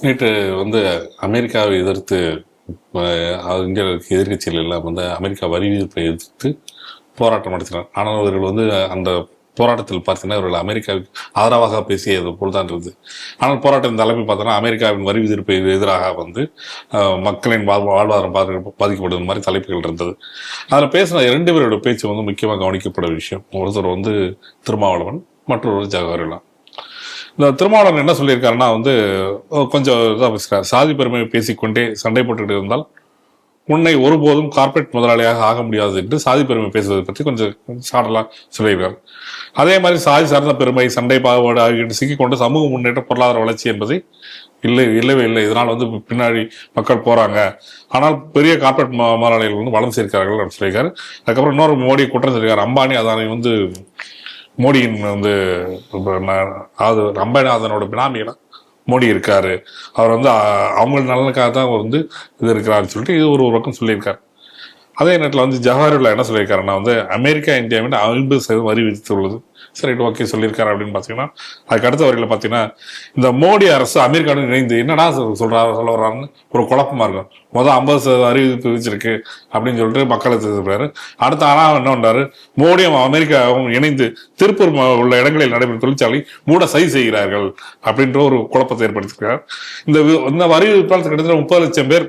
நேற்று வந்து அமெரிக்காவை எதிர்த்து இந்தியாவிற்கு எதிர்கட்சிகள் எதிர்க்கட்சிகள் எல்லாம் வந்து அமெரிக்கா வரி விதிப்பை எதிர்த்து போராட்டம் நடத்தினார். ஆனால் அவர்கள் வந்து அந்த போராட்டத்தில் பார்த்தீங்கன்னா இவர்கள் அமெரிக்காவுக்கு ஆதரவாக பேசியது போல் தான் இருந்தது. ஆனால் போராட்டம் தலைமை பார்த்தோன்னா அமெரிக்காவின் வரி விதிப்பை எதிராக வந்து மக்களின் வாழ் வாழ்வாதாரம் பாதி- பாதிக்கப்படுவது மாதிரி தலைப்புகள் இருந்தது. அதில் பேசின இரண்டு பேரோட பேச்சு வந்து முக்கியமாக கவனிக்கப்பட விஷயம். ஒருத்தர் வந்து திருமாவளவன் மற்றொரு ஜவஹர்லால். இந்த திருமாவளவன் என்ன சொல்லியிருக்காருன்னா வந்து கொஞ்சம் இதாக பேசுகிறார் சாதி பெருமையை பேசிக்கொண்டே சண்டை போட்டுக்கிட்டு இருந்தால் உன்னை ஒருபோதும் கார்ப்பரேட் முதலாளியாக ஆக முடியாது என்று சாதி பெருமை பேசுவதை பற்றி கொஞ்சம் சாடலாம் சொல்லியிருக்கார். அதே மாதிரி சாதி சார்ந்த பெருமை சண்டை பாகுபாடு ஆகிய சிக்கிக்கொண்டு சமூக முன்னேற்ற பொருளாதார வளர்ச்சி என்பதை இல்லை இல்லவே இல்லை. இதனால் வந்து பின்னாடி மக்கள் போகிறாங்க ஆனால் பெரிய கார்ப்பரேட் முதலாளிகள் வந்து வளம் சேர்க்கிறார்கள் அப்படின்னு சொல்லியிருக்காரு. அதுக்கப்புறம் இன்னொரு மோடி குற்றம் சொல்லியிருக்காரு. அம்பானி அதானி வந்து மோடியின் வந்து நான் அது அம்பானி மோடி இருக்காரு. அவர் வந்து அவங்களோட அவங்க நலனுக்காக தான் அவர் வந்து இது இருக்கிறாருன்னு சொல்லிட்டு இது ஒரு ஒரு பக்கம் சொல்லியிருக்காரு. அதே நேரத்தில் வந்து ஜவஹர்லால் என்ன சொல்லியிருக்காருன்னா வந்து அமெரிக்கா இந்தியாவின் ஐம்பது சதவீதம் வரி விதித்துள்ளது. சரி ஓகே சொல்லியிருக்காரு அப்படின்னு பார்த்தீங்கன்னா அதுக்கு அடுத்த வரையில் பார்த்தீங்கன்னா இந்த மோடி அரசு அமெரிக்காவுடன் இணைந்து என்னடா சொல்- சொல்றாரு சொல்ல வர்றாருன்னு ஒரு குழப்பமா இருக்கும். மொதல் ஐம்பது சதவீதம் அறிவிப்பு வச்சிருக்கு அப்படின்னு சொல்லிட்டு மக்களை திருப்புறாரு அடுத்த ஆனால் என்ன பண்ணாரு மோடியும் அமெரிக்காவும் இணைந்து திருப்பூர் உள்ள இடங்களில் நடைபெறும் தொழிற்சாலை மூட சரி செய்கிறார்கள் அப்படின்ற ஒரு குழப்பத்தை ஏற்படுத்தியிருக்கிறார். இந்த இந்த வரி விதிப்பால் கிட்டத்தட்ட முப்பது லட்சம் பேர்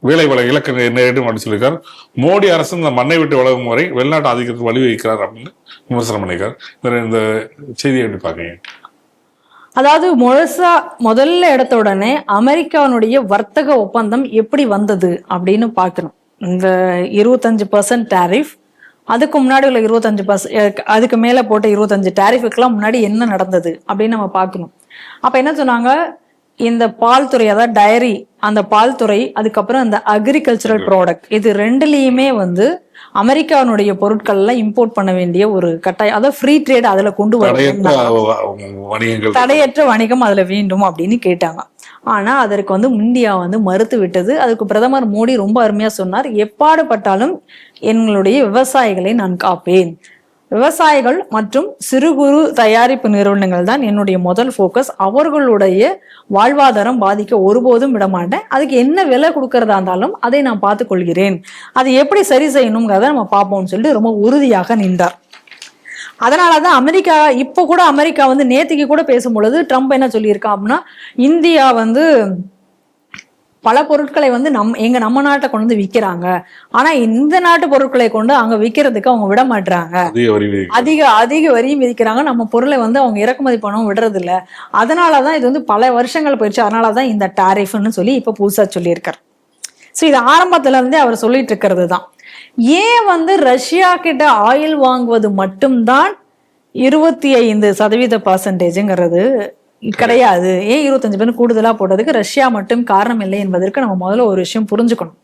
வேலை வள இலக்கு நேரிடும் அப்படின்னு சொல்லியிருக்கார். மோடி அரசு இந்த மண்ணை விட்டு விலகும் வரை வெளிநாட்டு ஆதிக்கத்துக்கு வழிவகுக்கிறார் அப்படின்னு விமர்சனம் பண்ணியிருக்கார். இந்த- செய்தியை எப்படி பார்க்கறீங்க? அதாவது முழுசா முதல்ல எடுத்த உடனே அமெரிக்காவினுடைய வர்த்தக ஒப்பந்தம் எப்படி வந்தது அப்படின்னு பார்க்கணும். இந்த இருபத்தஞ்சு பர்சன்ட் டேரிஃப் அதுக்கு முன்னாடி உள்ள இருபத்தஞ்சு பர்சன்ட் அதுக்கு மேல போட்ட இருபத்தஞ்சு டேரிஃபுக்கெல்லாம் முன்னாடி என்ன நடந்தது அப்படின்னு நம்ம பார்க்கணும். அப்ப என்ன சொன்னாங்க? இந்த பால் துறை அதாவது டயரி அந்த பால் துறை அதுக்கப்புறம் அந்த அக்ரிகல்ச்சரல் ப்ராடக்ட் இது ரெண்டுலேயுமே வந்து அமெரிக்காவினுடைய பொருட்கள் எல்லாம் இம்போர்ட் பண்ண வேண்டிய ஒரு கட்டாயம். அதாவது ஃப்ரீ ட்ரேட் அதுல கொண்டு தடையற்ற வரணும் வ- வணிகங்கள். தடையற்ற வணிகம் அதுல வேண்டும் அப்படின்னு கேட்டாங்க. ஆனா அதற்கு வந்து இந்தியா வந்து மறுத்து விட்டது. அதுக்கு பிரதமர் மோடி ரொம்ப அருமையா சொன்னார். எப்பாடுபட்டாலும் எங்களுடைய விவசாயிகளை நான் காப்பேன். விவசாயிகள் மற்றும் சிறு குறு தயாரிப்பு நிறுவனங்கள் தான் என்னுடைய முதல் ஃபோக்கஸ் அவர்களுடைய வாழ்வாதாரம் பாதிக்க ஒருபோதும் விட மாட்டேன். அதுக்கு என்ன விலை கொடுக்கறதா இருந்தாலும் அதை நான் பார்த்துக்கொள்கிறேன் அதை எப்படி சரி செய்யணுங்கிறத நம்ம பார்ப்போம்னு சொல்லிட்டு ரொம்ப உறுதியாக நின்றார். அதனாலதான் அமெரிக்கா இப்போ கூட அமெரிக்கா வந்து நேத்திக்கு கூட பேசும் பொழுது ட்ரம்ப் என்ன சொல்லியிருக்கான் அப்படின்னா இந்தியா வந்து பல பொருட்களை வந்து நம் எங்க நம்ம நாட்டை கொண்டு வந்து விற்கிறாங்க ஆனா இந்த நாட்டு பொருட்களை கொண்டு அங்க விற்கிறதுக்கு அவங்க விட அதிக விதிகள். அதிக அதிக வரியும் விதிக்கிறாங்க. நம்ம பொருளை வந்து அவங்க இறக்குமதி பண்ணவும் விடுறது இல்ல அதனாலதான் இது வந்து பல வருஷங்கள் போயிடுச்சு. அதனாலதான் இந்த டாரிஃப்னு சொல்லி இப்ப புதுசா சொல்லியிருக்காரு. ஸோ இது ஆரம்பத்துல இருந்தே அவர் சொல்லிட்டு இருக்கிறது தான். ஏன் வந்து ரஷ்யா கிட்ட ஆயில் வாங்குவது மட்டும்தான் இருபத்தி ஐந்து சதவீத பர்சன்டேஜுங்கிறது கிடையாது. ஏன் இருபத்தஞ்சு பேர் கூடுதலா போட்டதுக்கு ரஷ்யா மட்டும் காரணம் இல்லை என்பதற்கு நம்ம முதல்ல ஒரு விஷயம் புரிஞ்சுக்கணும்.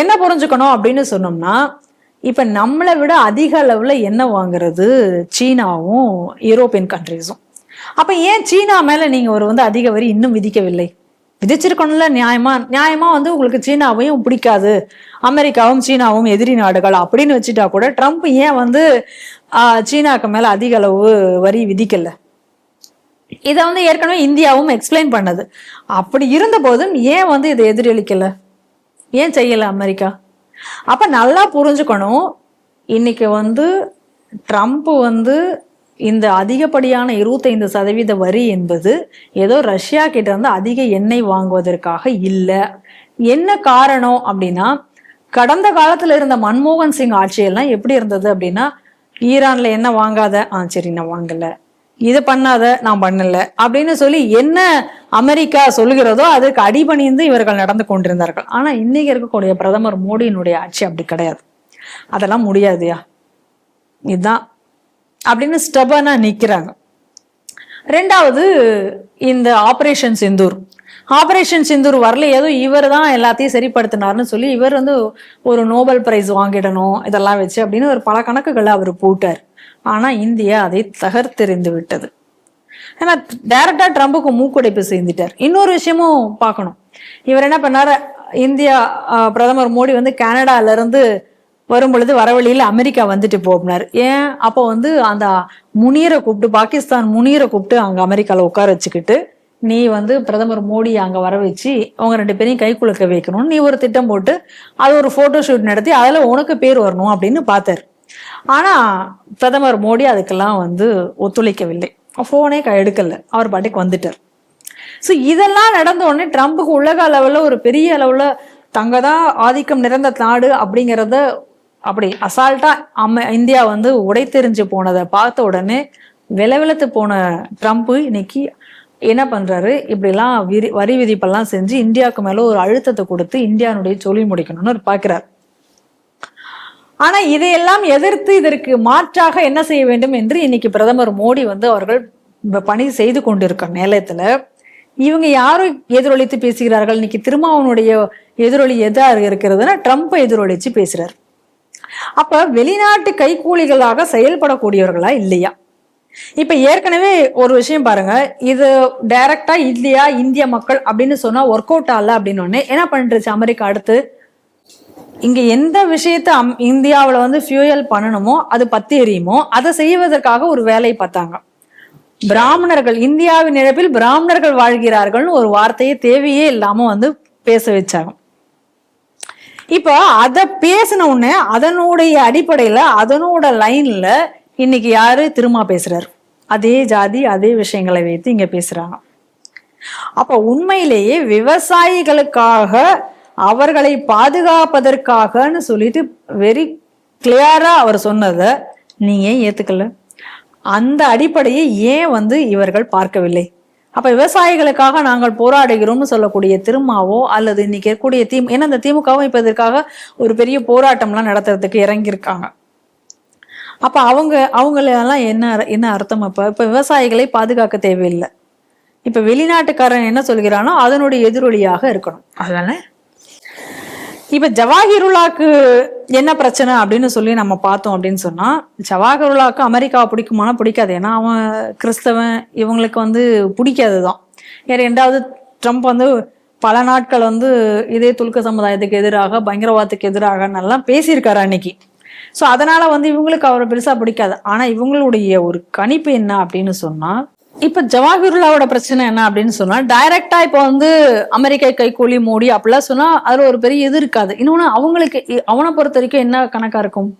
என்ன புரிஞ்சுக்கணும் அப்படின்னு சொன்னோம்னா இப்ப நம்மளை விட அதிக அளவுல என்ன வாங்குறது? சீனாவும் யூரோப்பியன் கண்ட்ரீஸும் அப்ப ஏன் சீனா மேல நீங்க ஒரு வந்து அதிக வரி இன்னும் விதிக்கவில்லை? விதிச்சிருக்கணும்ல நியாயமா? நியாயமா வந்து உங்களுக்கு சீனாவையும் பிடிக்காது. அமெரிக்காவும் சீனாவும் எதிரி நாடுகள் அப்படின்னு வச்சுட்டா கூட ட்ரம்ப் ஏன் வந்து சீனாக்கு மேல அதிக அளவு வரி விதிக்கல? இதை வந்து ஏற்கனவே இந்தியாவும் எக்ஸ்பிளைன் பண்ணது. அப்படி இருந்த போதும் ஏன் வந்து இதை எதிரொலிக்கல? ஏன் செய்யல அமெரிக்கா? அப்ப நல்லா புரிஞ்சுக்கணும் இன்னைக்கு வந்து ட்ரம்ப் வந்து இந்த அதிகப்படியான இருபத்தைந்து சதவீத வரி என்பது ஏதோ ரஷ்யா கிட்ட இருந்து அதிக எண்ணெய் வாங்குவதற்காக இல்லை. என்ன காரணம் அப்படின்னா கடந்த காலத்துல இருந்த மன்மோகன் சிங் ஆட்சியெல்லாம் எப்படி இருந்தது அப்படின்னா ஈரான்ல என்ன வாங்காத? ஆ சரி நான் வாங்கலை. இதை பண்ணாத நான் பண்ணல. அப்படின்னு சொல்லி என்ன அமெரிக்கா சொல்லுகிறதோ அதுக்கு அடிபணிந்து இவர்கள் நடந்து கொண்டிருந்தார்கள். ஆனா இன்னைக்கு இருக்கக்கூடிய பிரதமர் மோடியினுடைய ஆட்சி அப்படி கிடையாது. அதெல்லாம் முடியாதுயா இதுதான். அப்படின்னு ஸ்டபனா நிக்கிறாங்க. ரெண்டாவது இந்த ஆபரேஷன் சிந்தூர். ஆபரேஷன் சிந்தூர் வரல ஏதோ இவர் தான் எல்லாத்தையும் சரிப்படுத்தினார்னு சொல்லி இவர் வந்து ஒரு நோபல் பிரைஸ் வாங்கிடணும் இதெல்லாம் வச்சு அப்படின்னு ஒரு பல கணக்குகளை அவர் போட்டார். ஆனா இந்தியா அதை தகர்த்தெறிந்து விட்டது. ஏன்னா டைரக்டா ட்ரம்புக்கு மூக்குடைப்பு செய்துட்டார். இன்னொரு விஷயமும் பார்க்கணும். இவர் என்ன பண்ணாரு? இந்தியா பிரதமர் மோடி வந்து கனடால இருந்து வரும் பொழுது வரவழியில் அமெரிக்கா வந்துட்டு போனார். ஏன்? அப்போ வந்து அந்த முனீரை கூப்பிட்டு பாகிஸ்தான் முனீரை கூப்பிட்டு அங்கே அமெரிக்காவில் உட்கார வச்சுக்கிட்டு நீ வந்து பிரதமர் மோடி அங்கே வர வச்சு அவங்க ரெண்டு பேரையும் கை குலுக்க வைக்கணும்னு நீ ஒரு திட்டம் போட்டு அது ஒரு ஃபோட்டோ ஷூட் நடத்தி அதில் உனக்கு பேர் வரணும் அப்படின்னு பார்த்தார். ஆனால் பிரதமர் மோடி அதுக்கெல்லாம் வந்து ஒத்துழைக்கவில்லை. ஃபோனே க எடுக்கலை. அவர் பாட்டுக்கு வந்துட்டார். ஸோ இதெல்லாம் நடந்த உடனே ட்ரம்ப்புக்கு உலக அளவில் ஒரு பெரிய அளவில் தங்க தான் ஆதிக்கம் நிறைந்த நாடு அப்படிங்கிறத அப்படி அசால்ட்டாக அம்ம இந்தியா வந்து உடைத்தெறிஞ்சு போனதை பார்த்த உடனே விலவிலத்து போன ட்ரம்ப்பு இன்னைக்கு என்ன பண்ணுறாரு இப்படிலாம் விரி வரி விதிப்பெல்லாம் செஞ்சு இந்தியாவுக்கு மேலே ஒரு அழுத்தத்தை கொடுத்து இந்தியானுடைய தொழில் முடிக்கணும்னு அவர் பார்க்குறாரு ஆனா இதையெல்லாம் எதிர்த்து இதற்கு மாற்றாக என்ன செய்ய வேண்டும் என்று இன்னைக்கு பிரதமர் மோடி வந்து அவர்கள் பணி செய்து கொண்டிருக்க நேரத்துல இவங்க யாரும் எதிரொலித்து பேசுகிறார்கள்? இன்னைக்கு திருமாவனுடைய எதிரொலி எதா இருக்கிறதுனா ட்ரம்ப்பை எதிரொலிச்சு பேசுறாரு. அப்ப வெளிநாட்டு கைக்கூலிகளாக செயல்படக்கூடியவர்களா இல்லையா? இப்ப ஏற்கனவே ஒரு விஷயம் பாருங்க. இது டைரக்டா இல்லையா இந்திய மக்கள் அப்படின்னு சொன்னா ஒர்க் அவுட் ஆகல அப்படின்னு உடனே என்ன பண்ணிருச்சு அமெரிக்கா அடுத்து இங்க எந்த விஷயத்த அம் இந்தியாவில் வந்து ஃபியூயல் பண்ணணுமோ அது பத்தி எரியுமோ அதை செய்வதற்காக ஒரு வேலை பார்த்தாங்க. பிராமணர்கள் இந்தியாவின் இழப்பில் பிராமணர்கள் வாழ்கிறார்கள்னு ஒரு வார்த்தையே தேவையே இல்லாம வந்து பேச வச்சாங்க. இப்போ அதை பேசின உடனே அதனுடைய அடிப்படையில அதனோட லைன்ல இன்னைக்கு யாரு திருமா பேசுறாரு? அதே ஜாதி அதே விஷயங்களை வைத்து இங்க பேசுறாங்க. அப்ப உண்மையிலேயே விவசாயிகளுக்காக அவர்களை பாதுகாப்பதற்காகன்னு சொல்லிட்டு வெரி கிளியரா அவர் சொன்னதை நீ ஏன் ஏத்துக்கல? அந்த அடிப்படையை ஏன் வந்து இவர்கள் பார்க்கவில்லை? அப்ப விவசாயிகளுக்காக நாங்கள் போராடுகிறோம்னு சொல்லக்கூடிய திருமாவோ அல்லது இன்னைக்கு இருக்கக்கூடிய திமுக ஏன்னா இந்த திமுகவும் இப்ப இதற்காக ஒரு பெரிய போராட்டம்லாம் நடத்துறதுக்கு இறங்கியிருக்காங்க. அப்ப அவங்க அவங்களெல்லாம் என்ன அர- என்ன அர்த்தம் அப்ப? இப்ப விவசாயிகளை பாதுகாக்க தேவையில்லை. இப்ப வெளிநாட்டுக்காரன் என்ன சொல்கிறானோ அதனுடைய எதிரொலியாக இருக்கணும். அதனால இப்ப ஜவாஹிருல்லாக்கு என்ன பிரச்சனை அப்படின்னு சொல்லி நம்ம பார்த்தோம் அப்படின்னு சொன்னா ஜவாஹிருல்லாக்கு அமெரிக்காவை பிடிக்குமானா பிடிக்காது. ஏன்னா அவன் கிறிஸ்தவன் இவங்களுக்கு வந்து பிடிக்காதுதான். வேற ரெண்டாவது ட்ரம்ப் வந்து பல நாட்கள் வந்து இதே துல்க சமுதாயத்துக்கு எதிராக பயங்கரவாதத்துக்கு எதிராக நல்லா பேசியிருக்காரு அன்னைக்கு. ஸோ அதனால வந்து இவங்களுக்கு அவரை பெருசா பிடிக்காது. ஆனா இவங்களுடைய ஒரு கணிப்பு என்ன அப்படின்னு சொன்னா இப்ப ஜவாஹிருல்லாவோட பிரச்சனை என்ன அப்படின்னு சொன்னா டைரக்டா இப்ப வந்து அமெரிக்கா கைக்கூலி மோடி அப்படிலாம் சொன்னா அதுல ஒரு பெரிய இது இருக்காது. இன்னொன்னு அவங்களுக்கு இ- அவனை பொறுத்த வரைக்கும் என்ன கணக்கா இருக்கும்?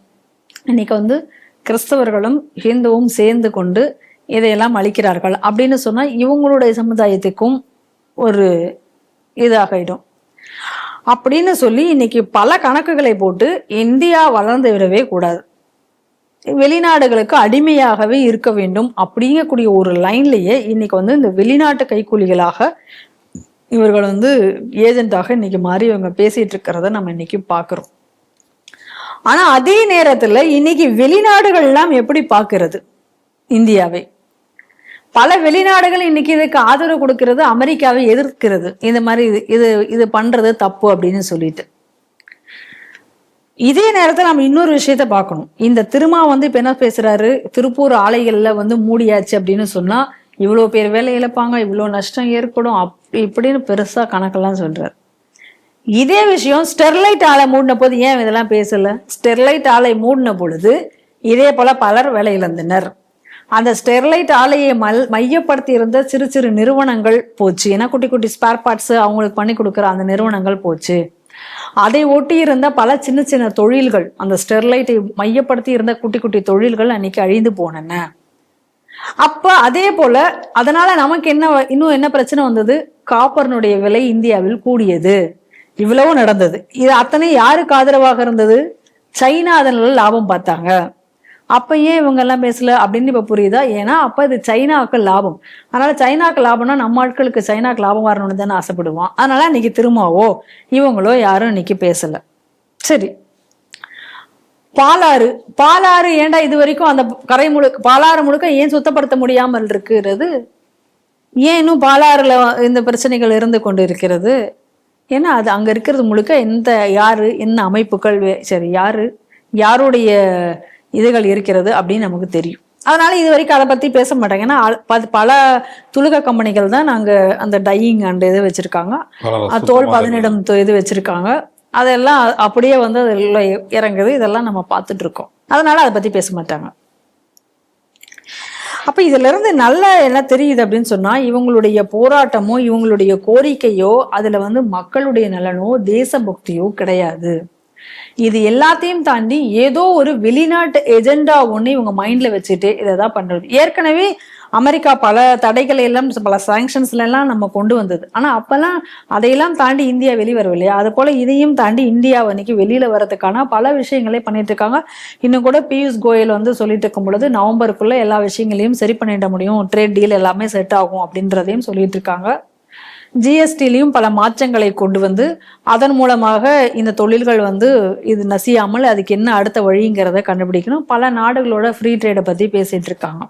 இன்னைக்கு வந்து கிறிஸ்தவர்களும் ஹிந்துவும் சேர்ந்து கொண்டு இதையெல்லாம் அழிக்கிறார்கள் அப்படின்னு சொன்னா இவங்களுடைய சமுதாயத்துக்கும் ஒரு இதாகிடும் அப்படின்னு சொல்லி இன்னைக்கு பல கணக்குகளை போட்டு இந்தியா வளர்ந்து விடவே கூடாது. வெளிநாடுகளுக்கு அடிமையாகவே இருக்க வேண்டும் அப்படிங்கக்கூடிய ஒரு லைன்லயே இன்னைக்கு வந்து இந்த வெளிநாட்டு கைக்கூலிகளாக இவர்கள் வந்து ஏஜென்ட்டாக இன்னைக்கு மாறி இவங்க பேசிட்டு இருக்கிறத நம்ம இன்னைக்கு பாக்குறோம் ஆனா அதே நேரத்துல இன்னைக்கு வெளிநாடுகள் எல்லாம் எப்படி பாக்குறது இந்தியாவை. பல வெளிநாடுகள் இன்னைக்கு இதுக்கு ஆதரவு கொடுக்கிறது அமெரிக்காவை எதிர்க்கிறது. இந்த மாதிரி இது இது இது பண்றது தப்பு அப்படின்னு சொல்லிட்டு. இதே நேரத்தில் நம்ம இன்னொரு விஷயத்த பார்க்கணும். இந்த திருமா வந்து இப்போ என்ன பேசுறாரு? திருப்பூர் ஆலைகளில் வந்து மூடியாச்சு அப்படின்னு சொன்னா இவ்வளோ பேர் வேலை இழப்பாங்க இவ்வளோ நஷ்டம் ஏற்படும் அப்படி இப்படின்னு பெருசா கணக்கெல்லாம் சொல்றாரு. இதே விஷயம் ஸ்டெர்லைட் ஆலை மூடின போது ஏன் இதெல்லாம் பேசல? ஸ்டெர்லைட் ஆலை மூடின பொழுது இதே போல பலர் வேலை இழந்தனர். அந்த ஸ்டெர்லைட் ஆலையை மல் மையப்படுத்தி இருந்த சிறு சிறு நிறுவனங்கள் போச்சு. ஏன்னா குட்டி குட்டி ஸ்பேர் பார்ட்ஸ் அவங்களுக்கு பண்ணி கொடுக்குற அந்த நிறுவனங்கள் போச்சு. அதை ஒட்டி இருந்த பல சின்ன சின்ன தொழில்கள் அந்த ஸ்டெர்லைட்டை மையப்படுத்தி இருந்த குட்டி குட்டி தொழில்கள் அன்னைக்கு அழிந்து போனன. அப்ப அதே போல அதனால நமக்கு என்ன வ- இன்னும் என்ன பிரச்சனை வந்தது? காப்பர்னுடைய விலை இந்தியாவில் கூடியது. இவ்வளவு நடந்தது. இது அத்தனை யாருக்கு ஆதரவாக இருந்தது? சைனா அதனால லாபம் பார்த்தாங்க. அப்போ ஏன் இவங்க எல்லாம் பேசல அப்படின்னு இப்போ புரியுதா? ஏன்னா அப்போ இது சைனாவுக்கு லாபம். அதனால சைனாக்கு லாபம்னா நம்ம ஆட்களுக்கு சைனாக்கு லாபம் வரணும்னு தானே ஆசைப்படுவான் அதனால இன்னைக்கு திரும்பவோ இவங்களோ யாரும் இன்னைக்கு பேசல. சரி. பாலாறு. பாலாறு ஏன்டா இது வரைக்கும் அந்த கரை முழுக்க பாலாறு முழுக்க ஏன் சுத்தப்படுத்த முடியாமல் இருக்கிறது? ஏன் இன்னும் பாலாறுல இந்த பிரச்சனைகள் இருந்து கொண்டு இருக்கிறது ஏன்னா அது அங்க இருக்கிறது முழுக்க எந்த யாரு என்ன அமைப்புகள் வே- சரி யாரு? யாருடைய இதுகள் இருக்கிறது அப்படின்னு நமக்கு தெரியும். அதனால இது வரைக்கும் அதை பத்தி பேச மாட்டாங்க. ஏன்னா பல துலுக கம்பெனிகள் தான் நாங்க அந்த டையிங் அண்ட் இது வச்சிருக்காங்க. தோல் பதனிடம் இது வச்சிருக்காங்க. அதெல்லாம் அப்படியே வந்து அதுல இறங்குது. இதெல்லாம் நம்ம பார்த்துட்டு இருக்கோம். அதனால அதை பத்தி பேச மாட்டாங்க. அப்ப இதுல இருந்து நல்ல என்ன தெரியுது அப்படின்னு சொன்னா இவங்களுடைய போராட்டமோ இவங்களுடைய கோரிக்கையோ அதுல வந்து மக்களுடைய நலனோ தேசபக்தியோ கிடையாது. இது எல்லாத்தையும் தாண்டி ஏதோ ஒரு வெளிநாட்டு எஜெண்டா ஒன்று இவங்க மைண்ட்ல வச்சுட்டு இதை தான் பண்றது. ஏற்கனவே அமெரிக்கா பல தடைகளை எல்லாம் பல சாங்ஷன்ஸ்ல எல்லாம் நம்ம கொண்டு வந்தது. ஆனா அப்பெல்லாம் அதையெல்லாம் தாண்டி இந்தியா வெளிவரும் இல்லையா அது போல இதையும் தாண்டி இந்தியா அன்னைக்கு வெளியில வர்றதுக்கான பல விஷயங்களே பண்ணிட்டு இருக்காங்க. இன்னும் கூட பியூஷ் கோயல் வந்து சொல்லிட்டு இருக்கும் பொழுது நவம்பருக்குள்ள எல்லா விஷயங்களையும் சரி பண்ணிட முடியும். ட்ரேட் டீல் எல்லாமே செட் ஆகும் அப்படின்றதையும் சொல்லிட்டு இருக்காங்க. ஜிஎஸ்டிலையும் பல மாற்றங்களை கொண்டு வந்து அதன் மூலமாக இந்த தொழில்கள் வந்து இது நசியாமல் அதுக்கு என்ன அடுத்த வழிங்கிறத கண்டுபிடிக்கணும். பல நாடுகளோட ஃப்ரீ ட்ரேடை பற்றி பேசிகிட்டு இருக்காங்க.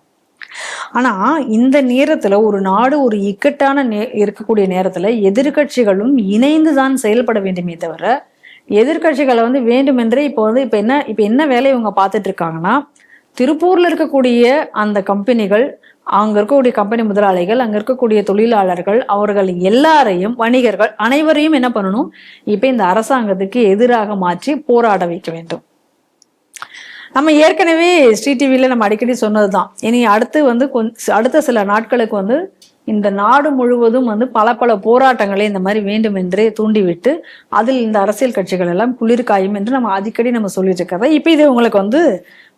ஆனா இந்த நேரத்துல ஒரு நாடு ஒரு இக்கட்டான நே இருக்கக்கூடிய நேரத்துல எதிர்க்கட்சிகளும் இணைந்து தான் செயல்பட வேண்டுமே தவிர எதிர்க்கட்சிகளை வந்து வேண்டுமென்றே இப்போ வந்து இப்போ என்ன இப்போ என்ன வேலை இவங்க பார்த்துட்டு இருக்காங்கன்னா திருப்பூர்ல இருக்கக்கூடிய அந்த கம்பெனிகள் அங்க இருக்கக்கூடிய கம்பெனி முதலாளிகள் அங்க இருக்கக்கூடிய தொழிலாளர்கள் அவர்கள் எல்லாரையும் வணிகர்கள் அனைவரையும் என்ன பண்ணணும்? இப்ப இந்த அரசாங்கத்துக்கு எதிராக மாற்றி போராட வைக்க வேண்டும். நம்ம ஏற்கனவே ஸ்ரீ டிவியில் நம்ம அடிக்கடி சொன்னதுதான். இனி அடுத்து வந்து அடுத்த சில நாட்களுக்கு வந்து இந்த நாடு முழுவதும் வந்து பல பல போராட்டங்களை இந்த மாதிரி வேண்டும் என்றே தூண்டிவிட்டு அதில் இந்த அரசியல் கட்சிகள் எல்லாம் குளிர்காயும் என்று நம்ம அடிக்கடி நம்ம சொல்லிட்டு இருக்கிறத இப்போ இது உங்களுக்கு வந்து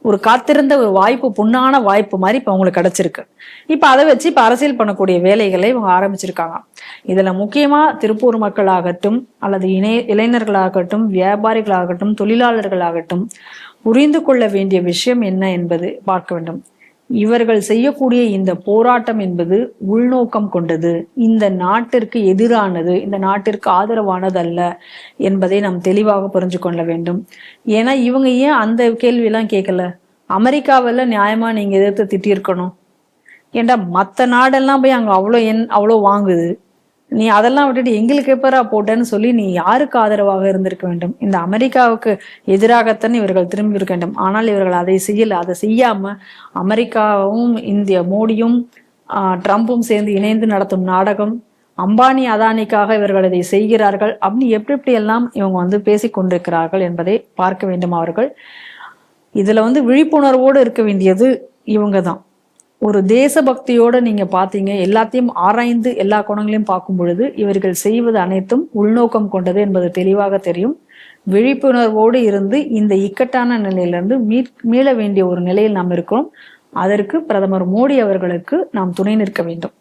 ஒரு காத்திருந்த ஒரு வாய்ப்பு புண்ணான வாய்ப்பு மாதிரி இப்போ அவங்களுக்கு கிடைச்சிருக்கு. இப்போ அதை வச்சு இப்போ அரசியல் பண்ணக்கூடிய வேலைகளை இவங்க ஆரம்பிச்சிருக்காங்க. இதுல முக்கியமா திருப்பூர் மக்களாகட்டும் அல்லது இணை இளைஞர்களாகட்டும் வியாபாரிகளாகட்டும் தொழிலாளர்களாகட்டும் புரிந்து கொள்ள வேண்டிய விஷயம் என்ன என்பது பார்க்க வேண்டும். இவர்கள் செய்யக்கூடிய இந்த போராட்டம் என்பது உள்நோக்கம் கொண்டது. இந்த நாட்டிற்கு எதிரானது இந்த நாட்டிற்கு ஆதரவானது அல்ல என்பதை நாம் தெளிவாக புரிஞ்சு கொள்ள வேண்டும். ஏன்னா இவங்க ஏன் அந்த கேள்வியெல்லாம் கேட்கல? அமெரிக்காவில் நியாயமா நீங்க எதிர்த்து திட்டியிருக்கணும்? ஏன்டா மற்ற நாடெல்லாம் போய் அங்கே அவ்வளோ என் அவ்வளோ வாங்குது. நீ அதெல்லாம் விட்டுட்டு எங்களுக்கு எப்பரா போட்டேன்னு சொல்லி நீ யாருக்கு ஆதரவாக இருந்திருக்க வேண்டும்? இந்த அமெரிக்காவுக்கு எதிராகத்தான் இவர்கள் திரும்பி இருக்க வேண்டும். ஆனால் இவர்கள் அதை செய்யல. அதை செய்யாம அமெரிக்காவும் இந்திய மோடியும் ட்ரம்ப்பும் ட்ரம்பும் சேர்ந்து இணைந்து நடத்தும் நாடகம் அம்பானி அதானிக்காக இவர்கள் இதை செய்கிறார்கள். அப்படின்னு எப்படி எப்படி எல்லாம் இவங்க வந்து பேசிக் கொண்டிருக்கிறார்கள் என்பதை பார்க்க வேண்டும் அவர்கள். இதுல வந்து விழிப்புணர்வோடு இருக்க வேண்டியது இவங்க தான் ஒரு தேசபக்தியோட நீங்க பாத்தீங்க எல்லாத்தையும் ஆராய்ந்து எல்லா குணங்களையும் பார்க்கும் பொழுது இவர்கள் செய்வது அனைத்தும் உள்நோக்கம் கொண்டது என்பது தெளிவாக தெரியும். விழிப்புணர்வோடு இருந்து இந்த இக்கட்டான நிலையிலிருந்து மீ மீள வேண்டிய ஒரு நிலையில் நாம் இருக்கிறோம். அதற்கு பிரதமர் மோடி அவர்களுக்கு நாம் துணை நிற்க வேண்டும்.